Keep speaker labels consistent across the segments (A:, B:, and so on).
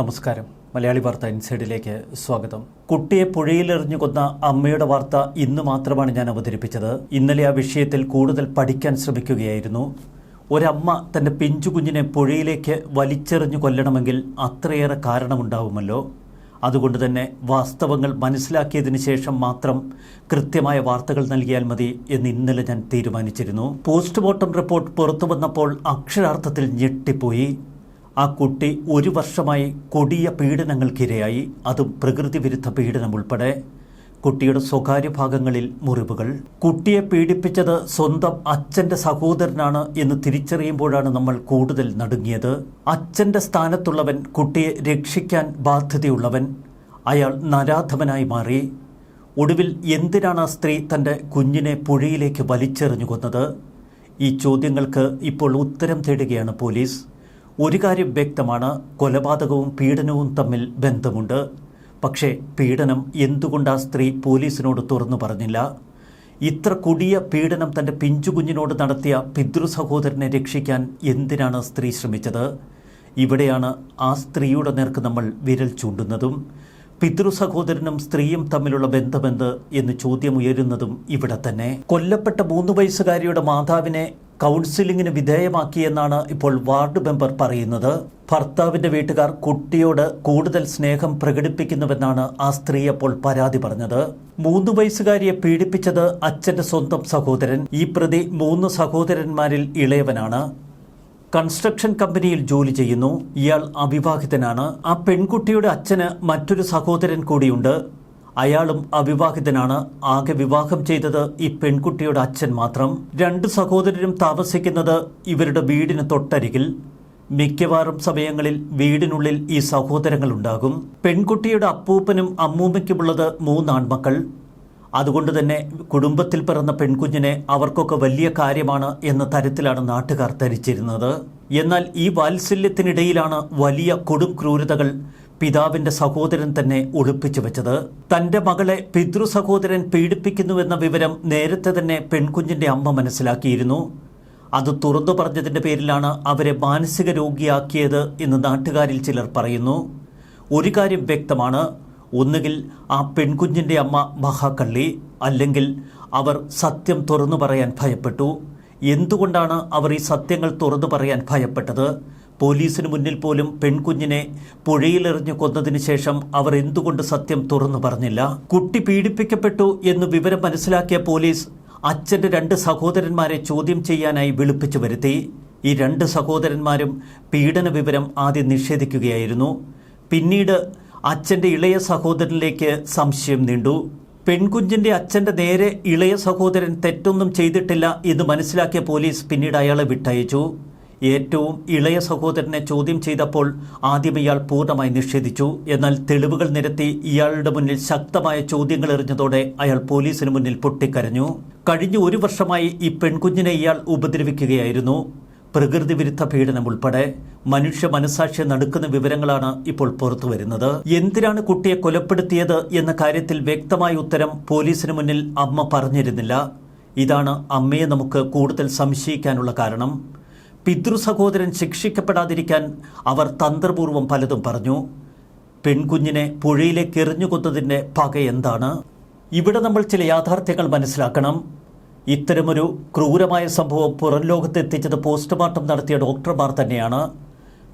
A: നമസ്കാരം. മലയാളി വാർത്ത ഇൻസൈഡിലേക്ക് സ്വാഗതം. കുട്ടിയെ പുഴയിലെറിഞ്ഞു കൊന്ന അമ്മയുടെ വാർത്ത ഇന്ന് മാത്രമാണ് ഞാൻ അവതരിപ്പിച്ചത്. ഇന്നലെ ആ വിഷയത്തിൽ കൂടുതൽ പഠിക്കാൻ ശ്രമിക്കുകയായിരുന്നു. ഒരമ്മ തന്റെ പിഞ്ചു കുഞ്ഞിനെ പുഴയിലേക്ക് വലിച്ചെറിഞ്ഞു കൊല്ലണമെങ്കിൽ അത്രയേറെ കാരണമുണ്ടാവുമല്ലോ. അതുകൊണ്ട് തന്നെ വാസ്തവങ്ങൾ മനസ്സിലാക്കിയതിനു ശേഷം മാത്രം കൃത്യമായ വാർത്തകൾ നൽകിയാൽ മതി എന്ന് ഇന്നലെ ഞാൻ തീരുമാനിച്ചിരുന്നു. പോസ്റ്റ്മോർട്ടം റിപ്പോർട്ട് പുറത്തു വന്നപ്പോൾ അക്ഷരാർത്ഥത്തിൽ ഞെട്ടിപ്പോയി. ആ കുട്ടി ഒരു വർഷമായി കൊടിയ പീഡനങ്ങൾക്കിരയായി. അതും പ്രകൃതി വിരുദ്ധ പീഡനം ഉൾപ്പെടെ. കുട്ടിയുടെ സ്വകാര്യ ഭാഗങ്ങളിൽ മുറിവുകൾ. കുട്ടിയെ പീഡിപ്പിച്ചത് സ്വന്തം അച്ഛന്റെ സഹോദരനാണ് എന്ന് തിരിച്ചറിയുമ്പോഴാണ് നമ്മൾ കൂടുതൽ നടുങ്ങിയത്. അച്ഛന്റെ സ്ഥാനത്തുള്ളവൻ കുട്ടിയെ രക്ഷിക്കാൻ ബാധ്യതയുള്ളവൻ. അയാൾ നരാധമനായി മാറി. ഒടുവിൽ എന്തിനാണ് ആ സ്ത്രീ തന്റെ കുഞ്ഞിനെ പുഴയിലേക്ക് വലിച്ചെറിഞ്ഞു കൊന്നത്? ഈ ചോദ്യങ്ങൾക്ക് ഇപ്പോൾ ഉത്തരം തേടുകയാണ് പോലീസ്. ഒരു കാര്യം വ്യക്തമാണ് കൊലപാതകവും പീഡനവും തമ്മിൽ ബന്ധമുണ്ട്. പക്ഷേ പീഡനം എന്തുകൊണ്ട് ആ സ്ത്രീ പോലീസിനോട് തുറന്നു പറഞ്ഞില്ല? ഇത്ര കൊടിയ പീഡനം തന്റെ പിഞ്ചുകുഞ്ഞിനോട് നടത്തിയ പിതൃ സഹോദരനെ രക്ഷിക്കാൻ എന്തിനാണ് സ്ത്രീ ശ്രമിച്ചത്? ഇവിടെയാണ് ആ സ്ത്രീയുടെ നേർക്ക് നമ്മൾ വിരൽ ചൂണ്ടുന്നതും പിതൃ സഹോദരനും സ്ത്രീയും തമ്മിലുള്ള ബന്ധമെന്ത് എന്ന് ചോദ്യമുയരുന്നതും ഇവിടെ തന്നെ. കൊല്ലപ്പെട്ട മൂന്ന് വയസ്സുകാരിയുടെ മാതാവിനെ കൗൺസിലിംഗിന് വിധേയമാക്കിയെന്നാണ് ഇപ്പോൾ വാർഡ് മെമ്പർ പറയുന്നത്. ഭർത്താവിന്റെ വീട്ടുകാർ കുട്ടിയോട് കൂടുതൽ സ്നേഹം പ്രകടിപ്പിക്കുന്നുവെന്നാണ് ആ സ്ത്രീ അപ്പോൾ പരാതി പറഞ്ഞത്. മൂന്ന് വയസ്സുകാരിയെ പീഡിപ്പിച്ചത് അച്ഛന്റെ സ്വന്തം സഹോദരൻ. ഈ പ്രതി മൂന്ന് സഹോദരന്മാരിൽ ഇളയവനാണ്. കൺസ്ട്രക്ഷൻ കമ്പനിയിൽ ജോലി ചെയ്യുന്നു. ഇയാൾ അവിവാഹിതനാണ്. ആ പെൺകുട്ടിയുടെ അച്ഛന് മറ്റൊരു സഹോദരൻ കൂടിയുണ്ട്. അയാളും അവിവാഹിതനാണ്. ആകെ വിവാഹം ചെയ്തത് ഈ പെൺകുട്ടിയുടെ അച്ഛൻ മാത്രം. രണ്ട് സഹോദരരും താമസിക്കുന്നത് ഇവരുടെ വീടിന് തൊട്ടരികിൽ. മിക്കവാറും സമയങ്ങളിൽ വീടിനുള്ളിൽ ഈ സഹോദരങ്ങൾ ഉണ്ടാകും പെൺകുട്ടിയുടെ അപ്പൂപ്പനും അമ്മൂമ്മയ്ക്കുമുള്ളത് മൂന്നാൺമക്കൾ. അതുകൊണ്ട് തന്നെ കുടുംബത്തിൽ പിറന്ന പെൺകുഞ്ഞിനെ അവർക്കൊക്കെ വലിയ കാര്യമാണ് എന്ന തരത്തിലാണ് നാട്ടുകാർ ധരിച്ചിരുന്നത്. എന്നാൽ ഈ വാത്സല്യത്തിനിടയിലാണ് വലിയ കൊടും ക്രൂരതകൾ പിതാവിന്റെ സഹോദരൻ തന്നെ ഒളിപ്പിച്ചു വെച്ചത്. തന്റെ മകളെ പിതൃ സഹോദരൻ പീഡിപ്പിക്കുന്നുവെന്ന വിവരം നേരത്തെ തന്നെ പെൺകുഞ്ഞിന്റെ അമ്മ മനസ്സിലാക്കിയിരുന്നു. അത് തുറന്നു പറഞ്ഞതിന്റെ പേരിലാണ് അവരെ മാനസിക രോഗിയാക്കിയത് എന്ന് നാട്ടുകാരിൽ ചിലർ പറയുന്നു. ഒരു കാര്യം വ്യക്തമാണ്. ഒന്നുകിൽ ആ പെൺകുഞ്ഞിന്റെ അമ്മ മഹാകള്ളി അല്ലെങ്കിൽ അവർ സത്യം തുറന്നു പറയാൻ ഭയപ്പെട്ടു. എന്തുകൊണ്ടാണ് അവർ ഈ സത്യങ്ങൾ തുറന്നു പറയാൻ ഭയപ്പെട്ടത്? പോലീസിന് മുന്നിൽ പോലും പെൺകുഞ്ഞിനെ പുഴയിലെറിഞ്ഞു കൊന്നതിന് ശേഷം അവർ എന്തുകൊണ്ട് സത്യം തുറന്നു പറഞ്ഞില്ല? കുട്ടി പീഡിപ്പിക്കപ്പെട്ടു എന്ന് വിവരം മനസ്സിലാക്കിയ പോലീസ് അച്ഛന്റെ രണ്ട് സഹോദരന്മാരെ ചോദ്യം ചെയ്യാനായി വിളിപ്പിച്ചു വരുത്തി. ഈ രണ്ട് സഹോദരന്മാരും പീഡന വിവരം ആദ്യം നിഷേധിക്കുകയായിരുന്നു. പിന്നീട് അച്ഛന്റെ ഇളയ സഹോദരനിലേക്ക് സംശയം നീണ്ടു. പെൺകുഞ്ഞിന്റെ അച്ഛന്റെ നേരെ ഇളയ സഹോദരൻ തെറ്റൊന്നും ചെയ്തിട്ടില്ല എന്ന് മനസ്സിലാക്കിയ പോലീസ് പിന്നീട് അയാളെ വിട്ടയച്ചു. ഏറ്റവും ഇളയ സഹോദരനെ ചോദ്യം ചെയ്തപ്പോൾ ആദ്യം ഇയാൾ പൂർണമായി നിഷേധിച്ചു. എന്നാൽ തെളിവുകൾ നിരത്തി ഇയാളുടെ മുന്നിൽ ശക്തമായ ചോദ്യങ്ങൾ എറിഞ്ഞതോടെ അയാൾ പോലീസിന് മുന്നിൽ പൊട്ടിക്കരഞ്ഞു. കഴിഞ്ഞ ഒരു വർഷമായി ഈ പെൺകുഞ്ഞിനെ ഇയാൾ ഉപദ്രവിക്കുകയായിരുന്നു. പ്രകൃതി വിരുദ്ധ പീഡനം ഉൾപ്പെടെ മനുഷ്യ മനസാക്ഷി നടുക്കുന്ന വിവരങ്ങളാണ് ഇപ്പോൾ പുറത്തു വരുന്നത്. എന്തിനാണ് കുട്ടിയെ കൊലപ്പെടുത്തിയത് എന്ന കാര്യത്തിൽ വ്യക്തമായ ഉത്തരം പോലീസിന് മുന്നിൽ അമ്മ പറഞ്ഞിരുന്നില്ല. ഇതാണ് അമ്മയെ നമുക്ക് കൂടുതൽ സംശയിക്കാനുള്ള കാരണം. പിതൃ സഹോദരൻ ശിക്ഷിക്കപ്പെടാതിരിക്കാൻ അവർ തന്ത്രപൂർവം പലതും പറഞ്ഞു. പെൺകുഞ്ഞിനെ പുഴയിലേക്ക് എറിഞ്ഞു കൊന്നതിന്റെ പക എന്താണ്? ഇവിടെ നമ്മൾ ചില യാഥാർത്ഥ്യങ്ങൾ മനസ്സിലാക്കണം. ഇത്തരമൊരു ക്രൂരമായ സംഭവം പുറം ലോകത്തെത്തിച്ചത് പോസ്റ്റ്മോർട്ടം നടത്തിയ ഡോക്ടർമാർ തന്നെയാണ്.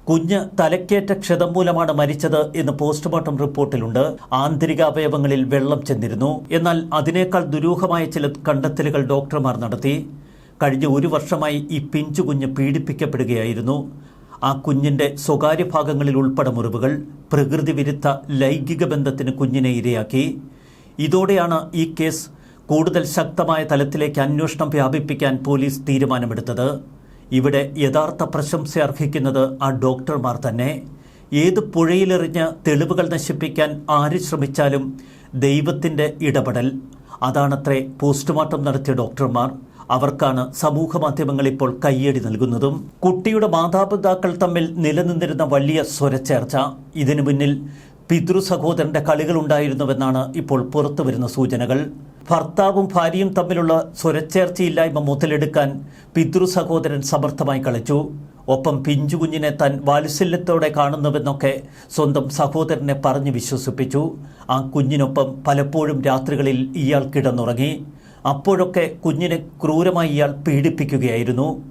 A: കുഞ്ഞ് തലക്കേറ്റ ക്ഷതം മൂലമാണ് മരിച്ചത് എന്ന് പോസ്റ്റ്മോർട്ടം റിപ്പോർട്ടിലുണ്ട്. ആന്തരിക അവയവങ്ങളിൽ വെള്ളം ചെന്നിരുന്നു. എന്നാൽ അതിനേക്കാൾ ദുരൂഹമായ ചില കണ്ടെത്തലുകൾ ഡോക്ടർമാർ നടത്തി. കഴിഞ്ഞ ഒരു വർഷമായി ഈ പിഞ്ചു കുഞ്ഞ് പീഡിപ്പിക്കപ്പെടുകയായിരുന്നു. ആ കുഞ്ഞിന്റെ സ്വകാര്യ ഭാഗങ്ങളിൽ ഉൾപ്പെടെ മുറിവുകൾ പ്രകൃതി വിരുദ്ധ ലൈംഗിക ബന്ധത്തിന് കുഞ്ഞിനെ ഇരയാക്കി. ഇതോടെയാണ് ഈ കേസ് കൂടുതൽ ശക്തമായ തലത്തിലേക്ക് അന്വേഷണം വ്യാപിപ്പിക്കാൻ പോലീസ് തീരുമാനമെടുത്തത്. ഇവിടെ യഥാർത്ഥ പ്രശംസ അർഹിക്കുന്നത് ആ ഡോക്ടർമാർ തന്നെ. ഏത് പുഴയിലെറിഞ്ഞ് തെളിവുകൾ നശിപ്പിക്കാൻ ആര് ശ്രമിച്ചാലും ദൈവത്തിന്റെ ഇടപെടൽ. അതാണത്രേ പോസ്റ്റ്മോർട്ടം നടത്തിയ ഡോക്ടർമാർ. അവർക്കാണ് സമൂഹ മാധ്യമങ്ങൾ ഇപ്പോൾ കയ്യടി നൽകുന്നതും കുട്ടിയുടെ മാതാപിതാക്കൾ തമ്മിൽ നിലനിന്നിരുന്ന വലിയ സ്വരച്ചേർച്ച. ഇതിനു മുന്നിൽ പിതൃ സഹോദരന്റെ കളികളുണ്ടായിരുന്നുവെന്നാണ് ഇപ്പോൾ പുറത്തു വരുന്ന സൂചനകൾ. ഭർത്താവും ഭാര്യയും തമ്മിലുള്ള സ്വരച്ചേർച്ചയില്ലായ്മ മുതലെടുക്കാൻ പിതൃ സഹോദരൻ സമർത്ഥമായി കളിച്ചു. ഒപ്പം പിഞ്ചുകുഞ്ഞിനെ താൻ വാത്സല്യത്തോടെ കാണുന്നുവെന്നൊക്കെ സ്വന്തം സഹോദരനെ പറഞ്ഞു വിശ്വസിപ്പിച്ചു. ആ കുഞ്ഞിനൊപ്പം പലപ്പോഴും രാത്രികളിൽ ഇയാൾ കിടന്നുറങ്ങി. അപ്പോഴൊക്കെ കുഞ്ഞിനെ ക്രൂരമായി ഇയാൾ പീഡിപ്പിക്കുകയായിരുന്നു.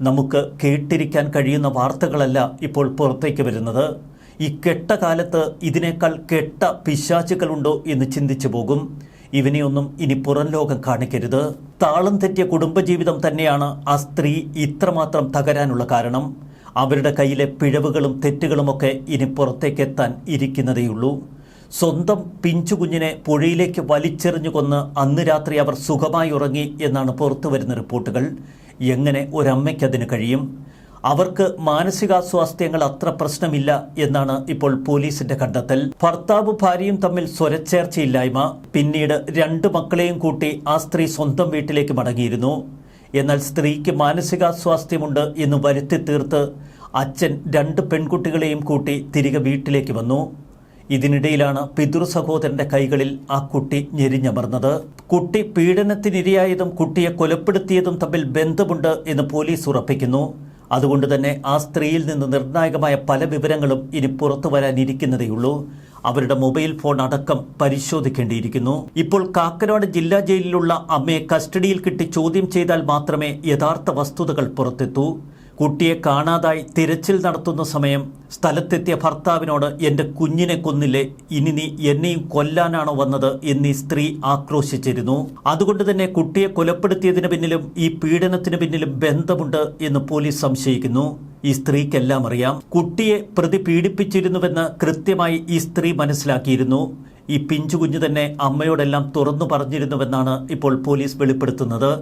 A: നമുക്ക് കേട്ടിരിക്കാൻ കഴിയുന്ന വാർത്തകളല്ല ഇപ്പോൾ പുറത്തേക്ക് വരുന്നത്. ഈ കെട്ട കാലത്ത് ഇതിനേക്കാൾ കെട്ട പിശാചുകളുണ്ടോ എന്ന് ചിന്തിച്ചു പോകും. ഇവനെയൊന്നും ഇനി പുറം ലോകം കാണിക്കരുത്. താളം തെറ്റിയ കുടുംബജീവിതം തന്നെയാണ് ആ സ്ത്രീ ഇത്രമാത്രം തകരാനുള്ള കാരണം. അവരുടെ കയ്യിലെ പിഴവുകളും തെറ്റുകളുമൊക്കെ ഇനി പുറത്തേക്കെത്താൻ ഇരിക്കുന്നതേയുള്ളൂ. സ്വന്തം പിഞ്ചുകുഞ്ഞിനെ പുഴയിലേക്ക് വലിച്ചെറിഞ്ഞു കൊന്ന് അന്ന് രാത്രി അവർ സുഖമായി ഉറങ്ങി എന്നാണ് പുറത്തു വരുന്ന റിപ്പോർട്ടുകൾ. എങ്ങനെ ഒരമ്മയ്ക്കതിന് കഴിയും? അവർക്ക് മാനസികാസ്വാസ്ഥ്യങ്ങൾ അത്ര പ്രശ്നമില്ല എന്നാണ് ഇപ്പോൾ പോലീസിന്റെ കണ്ടെത്തൽ. ഭർത്താവ് ഭാര്യയും തമ്മിൽ സ്വരച്ചേർച്ചയില്ലായ്മ. പിന്നീട് രണ്ട് മക്കളെയും കൂട്ടി ആ സ്ത്രീ സ്വന്തം വീട്ടിലേക്ക് മടങ്ങിയിരുന്നു. എന്നാൽ സ്ത്രീക്ക് മാനസികാസ്വാസ്ഥ്യമുണ്ട് എന്ന് വരുത്തി തീർത്ത് അച്ഛൻ രണ്ട് പെൺകുട്ടികളെയും കൂട്ടി തിരികെ വീട്ടിലേക്ക് വന്നു. ഇതിനിടയിലാണ് പിതൃ സഹോദരന്റെ കൈകളിൽ ആ കുട്ടി ഞെരിഞ്ഞമർന്നത്. കുട്ടി പീഡനത്തിനിരയായതും കുട്ടിയെ കൊലപ്പെടുത്തിയതും തമ്മിൽ ബന്ധമുണ്ട് എന്ന് പോലീസ് ഉറപ്പിക്കുന്നു. അതുകൊണ്ട് തന്നെ ആ സ്ത്രീയിൽ നിന്ന് നിർണായകമായ പല വിവരങ്ങളും ഇനി പുറത്തു വരാനിരിക്കുന്നതേയുള്ളൂ. അവരുടെ മൊബൈൽ ഫോൺ അടക്കം പരിശോധിക്കേണ്ടിയിരിക്കുന്നു. ഇപ്പോൾ കാക്കനാട് ജില്ലാ ജയിലിലുള്ള അമ്മയെ കസ്റ്റഡിയിൽ കിട്ടി ചോദ്യം ചെയ്താൽ മാത്രമേ യഥാർത്ഥ വസ്തുതകൾ പുറത്തെത്തൂ. കുട്ടിയെ കാണാതായി തിരച്ചിൽ നടത്തുന്ന സമയം സ്ഥലത്തെത്തിയ ഭർത്താവിനോട് എന്റെ കുഞ്ഞിനെ കൊന്നില്ലേ ഇനി നീ എന്നെയും കൊല്ലാനാണോ വന്നത്? എന്നീ സ്ത്രീ ആക്രോശിച്ചിരുന്നു. അതുകൊണ്ട് തന്നെ കുട്ടിയെ കൊലപ്പെടുത്തിയതിന് പിന്നിലും ഈ പീഡനത്തിന് പിന്നിലും ബന്ധമുണ്ട് എന്ന് പോലീസ് സംശയിക്കുന്നു. ഈ സ്ത്രീക്കെല്ലാം അറിയാം. കുട്ടിയെ പ്രതി പീഡിപ്പിച്ചിരുന്നുവെന്ന് കൃത്യമായി ഈ സ്ത്രീ മനസ്സിലാക്കിയിരുന്നു. ഈ പിഞ്ചു കുഞ്ഞു തന്നെ അമ്മയോടെല്ലാം തുറന്നു പറഞ്ഞിരുന്നുവെന്നാണ് ഇപ്പോൾ പോലീസ് വെളിപ്പെടുത്തുന്നത്.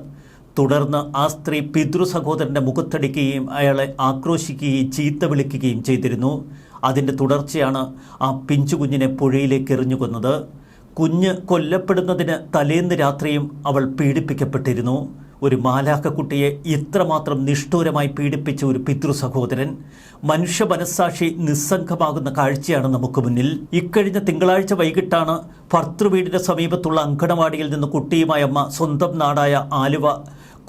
A: തുടർന്ന് ആ സ്ത്രീ പിതൃ സഹോദരന്റെ മുഖത്തടിക്കുകയും അയാളെ ആക്രോശിക്കുകയും ചീത്ത വിളിക്കുകയും ചെയ്തിരുന്നു. അതിന്റെ തുടർച്ചയാണ് ആ പിഞ്ചു കുഞ്ഞിനെ പുഴയിലേക്ക് എറിഞ്ഞു കൊന്നത്. കുഞ്ഞ് കൊല്ലപ്പെടുന്നതിന് തലേന്ന് രാത്രിയും അവൾ പീഡിപ്പിക്കപ്പെട്ടിരുന്നു. ഒരു മാലാക്കക്കുട്ടിയെ ഇത്രമാത്രം നിഷ്ഠൂരമായി പീഡിപ്പിച്ച ഒരു പിതൃ സഹോദരൻ മനുഷ്യ മനസ്സാക്ഷി നിസ്സംഗമാകുന്ന കാഴ്ചയാണ് നമുക്ക് മുന്നിൽ. ഇക്കഴിഞ്ഞ തിങ്കളാഴ്ച വൈകിട്ടാണ് ഭർത്തൃവീടിന്റെ സമീപത്തുള്ള അങ്കണവാടിയിൽ നിന്ന് കുട്ടിയുമായ അമ്മ സ്വന്തം നാടായ ആലുവ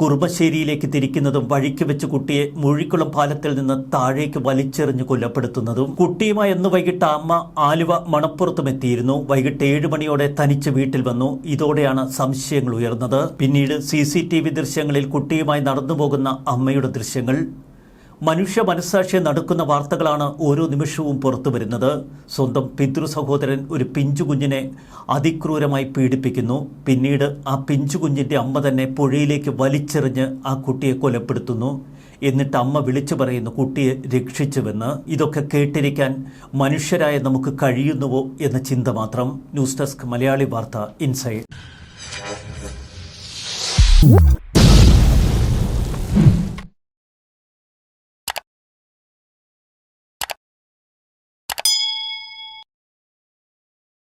A: കുറുമശ്ശേരിയിലേക്ക് തിരിക്കുന്നതും വഴിക്ക് വെച്ച് കുട്ടിയെ മുഴിക്കുളം പാലത്തിൽ നിന്ന് താഴേക്ക് വലിച്ചെറിഞ്ഞ് കൊല്ലപ്പെടുത്തുന്നതും കുട്ടിയുമായി എന്ന് വൈകിട്ട് അമ്മ ആലുവ മണപ്പുറത്തും എത്തിയിരുന്നു. വൈകിട്ട് ഏഴ് മണിയോടെ തനിച്ച് വീട്ടിൽ വന്നു. ഇതോടെയാണ് സംശയങ്ങൾ ഉയർന്നത്. പിന്നീട് സി ദൃശ്യങ്ങളിൽ കുട്ടിയുമായി നടന്നു പോകുന്ന അമ്മയുടെ ദൃശ്യങ്ങൾ മനുഷ്യ മനസ്സാക്ഷിയെ നടക്കുന്ന വാർത്തകളാണ് ഓരോ നിമിഷവും പുറത്തു വരുന്നത്. സ്വന്തം പിതൃ സഹോദരൻ ഒരു പിഞ്ചു കുഞ്ഞിനെ അതിക്രൂരമായി പീഡിപ്പിക്കുന്നു. പിന്നീട് ആ പിഞ്ചു കുഞ്ഞിന്റെ അമ്മ തന്നെ പുഴയിലേക്ക് വലിച്ചെറിഞ്ഞ് ആ കുട്ടിയെ കൊലപ്പെടുത്തുന്നു. എന്നിട്ട് അമ്മ വിളിച്ചു പറയുന്നു കുട്ടിയെ രക്ഷിച്ചുവെന്ന്. ഇതൊക്കെ കേട്ടിരിക്കാൻ മനുഷ്യരായ നമുക്ക് കഴിയുന്നുവോ എന്ന ചിന്ത മാത്രം. ന്യൂസ് ഡെസ്ക് മലയാളി വാർത്ത ഇൻസൈഡ്.